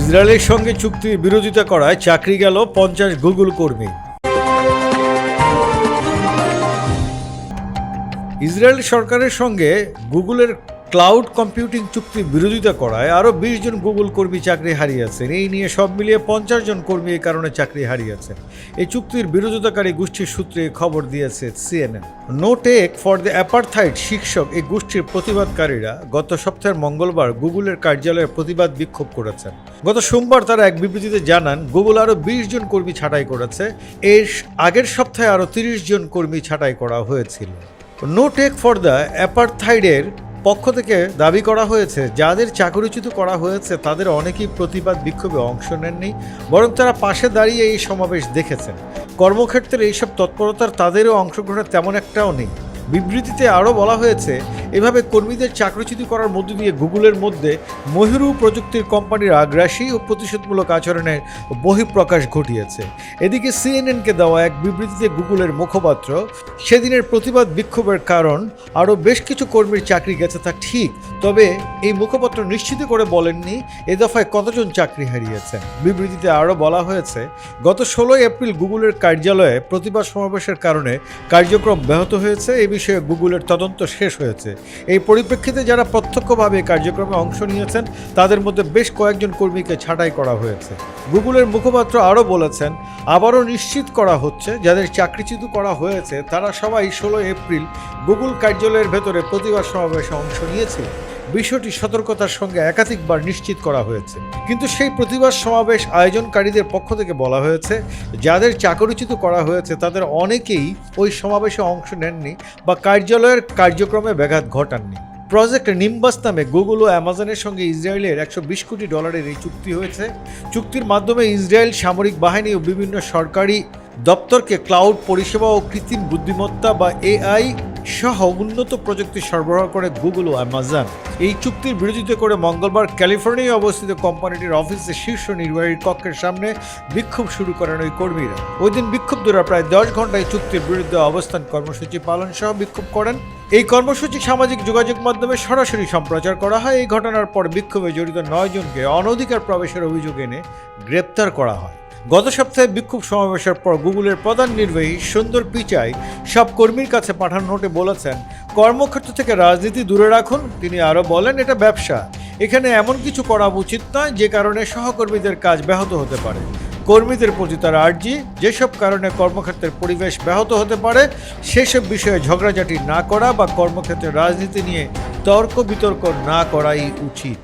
ইসরায়েলের সঙ্গে চুক্তির বিরোধিতা করায় চাকরি গেল পঞ্চাশ গুগল কর্মী। ইসরায়েল সরকারের সঙ্গে গুগলের ক্লাউড কম্পিউটিং চুক্তির বিরোধিতা করায় আরও বিশ জন গুগল কর্মী চাকরি হারিয়েছেন। এই নিয়ে সব মিলিয়ে পঞ্চাশ জন কর্মী এই কারণে চাকরি হারিয়েছেন। এই চুক্তির বিরোধিতাকারী গোষ্ঠীর সূত্রে খবর দিয়েছে CNN. No tech for the apartheid শীর্ষক এই গোষ্ঠীর প্রতিবাদকারীরা গত সপ্তাহের মঙ্গলবার গুগলের কার্যালয়ে প্রতিবাদ বিক্ষোভ করেছেন। গত সোমবার তারা এক বিবৃতিতে জানান, গুগল আরও বিশ জন কর্মী ছাঁটাই করেছে। এর আগের সপ্তাহে আরও তিরিশ জন কর্মী ছাঁটাই করা হয়েছিল। নো টেক ফর দ্য অ্যাপারথাইডের পক্ষ থেকে দাবি করা হয়েছে, যাদের চাকরিচ্যুত করা হয়েছে, তাদের অনেকেই প্রতিবাদ বিক্ষোভে অংশ নেননি, বরং তারা পাশে দাঁড়িয়ে এই সমাবেশ দেখেছেন। কর্মক্ষেত্রে এইসব তৎপরতার তাদেরও অংশগ্রহণের তেমন একটাও নেই। বিবৃতিতে আরও বলা হয়েছে, এভাবে কর্মীদের চাকরিচ্যুত করার মধ্য দিয়ে গুগলের মধ্যে মহিরু প্রযুক্তির কোম্পানির আগ্রাসী ও প্রতিশোধমূলক আচরণের বহিঃপ্রকাশ ঘটিয়েছে। এদিকে সিএনএনকে দেওয়া এক বিবৃতিতে গুগলের মুখপাত্র, সেদিনের প্রতিবাদ বিক্ষোভের কারণ আরও বেশ কিছু কর্মীর চাকরি গেছে তা ঠিক, তবে এই মুখপাত্র নিশ্চিত করে বলেননি এ দফায় কতজন চাকরি হারিয়েছেন। বিবৃতিতে আরও বলা হয়েছে, গত ষোলোই এপ্রিল গুগলের কার্যালয়ে প্রতিবাদ সমাবেশের কারণে কার্যক্রম ব্যাহত হয়েছে। এ বিষয়ে গুগলের তদন্ত শেষ হয়েছে। এই পরিপ্রেক্ষিতে যারা প্রত্যক্ষভাবে কার্যক্রমে অংশ নিয়েছেন, তাদের মধ্যে বেশ কয়েকজন কর্মীকে ছাঁটাই করা হয়েছে। গুগলের মুখপাত্র আরও বলেছেন, আবারও নিশ্চিত করা হচ্ছে, যাদের চাকরিচ্যুত করা হয়েছে, তারা সবাই ষোলো এপ্রিল গুগল কার্যালয়ের ভেতরে প্রতিবাদ সমাবেশে অংশ নিয়েছিল। বিষয়টি সতর্কতার সঙ্গে একাধিকবার নিশ্চিত করা হয়েছে। কিন্তু সেই প্রতিবাদ সমাবেশ আয়োজনকারীদের পক্ষ থেকে বলা হয়েছে, যাদের চাকরিচ্যুত করা হয়েছে তাদের অনেকেই ওই সমাবেশে অংশ নেননি বা কার্যালয়ের কার্যক্রমে ব্যাঘাত ঘটাননি। প্রজেক্ট নিম্বাস নামে গুগল ও অ্যামাজনের সঙ্গে ইসরায়েলের একশো বিশ কোটি ডলারের এই চুক্তি হয়েছে। চুক্তির মাধ্যমে ইসরায়েল সামরিক বাহিনী ও বিভিন্ন সরকারি দপ্তরকে ক্লাউড পরিষেবা ও কৃত্রিম বুদ্ধিমত্তা বা এআই সহ উন্নত প্রযুক্তি সরবরাহ করে গুগল ও অ্যামাজন। এই চুক্তির বিরোধিতা করে মঙ্গলবার ক্যালিফোর্নিয়ায় অবস্থিত কোম্পানিটির অফিসে শীর্ষ নির্বাহীর কক্ষের সামনে বিক্ষোভ শুরু করেন ওই কর্মীরা। ওই দিন বিক্ষোভকারীরা প্রায় দশ ঘন্টায় চুক্তির বিরুদ্ধে অবস্থান কর্মসূচি পালন সহ বিক্ষোভ করেন। এই কর্মসূচি সামাজিক যোগাযোগ মাধ্যমে সরাসরি সম্প্রচার করা হয়। এই ঘটনার পর বিক্ষোভে জড়িত নয় জনকে অনধিকার প্রবেশের অভিযোগ এনে গ্রেপ্তার করা হয়। গত সপ্তাহে বিক্ষোভ সমাবেশের পর গুগলের প্রধান নির্বাহী সুন্দর পিচাই সব কর্মীর কাছে পাঠানো নোটে বলেছেন, কর্মক্ষেত্র থেকে রাজনীতি দূরে রাখুন। তিনি আরও বলেন, এটা ব্যবসা। এখানে এমন কিছু করা উচিত নয় যে কারণে সহকর্মীদের কাজ ব্যাহত হতে পারে। কর্মীদের প্রতি তার আর্জি, যেসব কারণে কর্মক্ষেত্রের পরিবেশ ব্যাহত হতে পারে, সেসব বিষয়ে ঝগড়াঝাটি না করা বা কর্মক্ষেত্রে রাজনীতি নিয়ে তর্ক বিতর্ক না করাই উচিত।